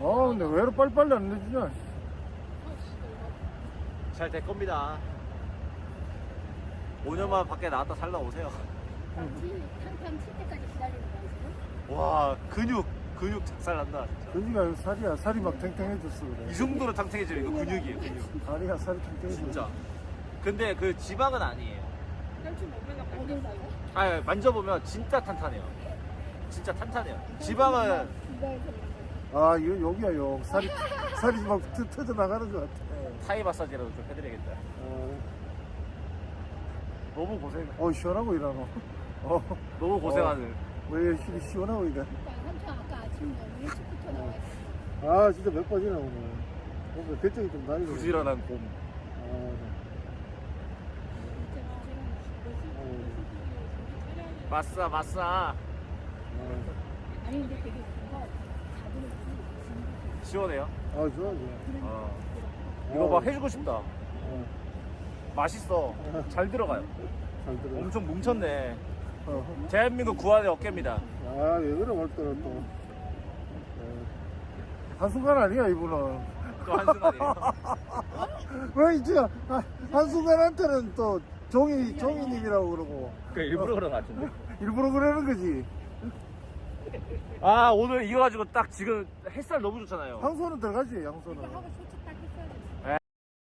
어, 근데 왜 이렇게 빨리빨리 안 내주냐? 잘 될 겁니다. 5년만 밖에 나왔다 살다 오세요. 탕탕 칠 때까지 기다리는 거야 지금? 와 근육 근육 작살 난다 진짜. 근육이 아니고 살이야. 살이 막 탱탱해졌어, 이 그래. 정도로 탕탕해지는 이거 근육이에요 근육. 다리야, 살이 탱탱해졌어. 진짜. 근데 그 지방은 아니에요. 어딜 가요? 아 만져보면 진짜 탄탄해요. 진짜 탄탄해요. 지방은 아, 이거 여기야, 요. 살이, 살이 막 트- 터져 나가는 것 같아. 타이 마사지라도 좀 해드려야겠다. 어, 너무 고생. 어 시원하고 일하노. 어, 너무 고생하는. 왜 이렇게 시원하고? 오빠 삼촌 아까 아침에 너무 일찍부터 나왔어 아, 진짜 몇 번이나 오네. 뭔가 결정이 좀 나이 부지런한 곰. 마싸 마싸. 아니 근데 되게 자기는 시원해요. 아, 좋아, 좋아. 어. 이거 막 해주고 싶다. 어, 맛있어. 잘 들어가요. 잘 들어. 엄청 뭉쳤네. 어. 대한민국 구한의 어깨입니다. 아, 왜 그래, 월더라 또. 어. 한순간 아니야, 이분은. 또 한순간이에요. 왜 이제, 아, 한순간한테는 또 종이, 종이님이라고 그러고. 그 일부러 그런 것 같은데. 일부러 그러는 거지. 아 오늘 이거 가지고 딱 지금 햇살 너무 좋잖아요. 양손은 들어가지, 양손은. 하고 좋잖아